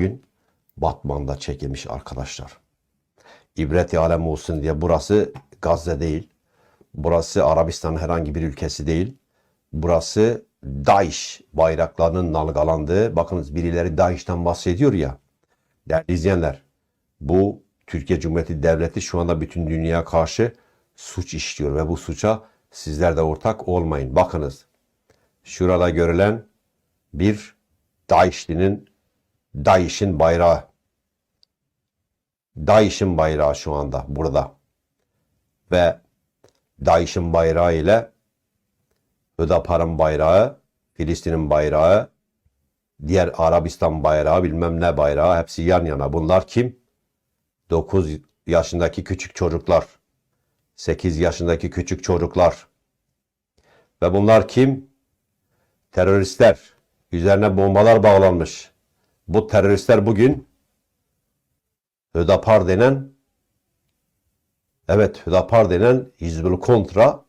bugün Batman'da çekilmiş arkadaşlar. İbret alem olsun diye burası Gazze değil. Burası Arabistan'ın herhangi bir ülkesi değil. Burası Daesh bayraklarının dalgalandığı. Bakınız birileri Daesh'ten bahsediyor ya. Değerli izleyenler, bu Türkiye Cumhuriyeti Devleti şu anda bütün dünyaya karşı suç işliyor ve bu suça sizler de ortak olmayın. Bakınız, şurada görülen bir Daesh'linin Daesh'in bayrağı. Daesh'in bayrağı şu anda burada. Ve Daesh'in bayrağı ile Hüdapar'ın bayrağı, Filistin'in bayrağı, diğer Arabistan bayrağı, bilmem ne bayrağı hepsi yan yana. Bunlar kim? 9 yaşındaki küçük çocuklar. 8 yaşındaki küçük çocuklar. Ve bunlar kim? Teröristler. Üzerine bombalar bağlanmış. Bu teröristler bugün Hüdapar denen evet Hüdapar denen Hizbul Kontra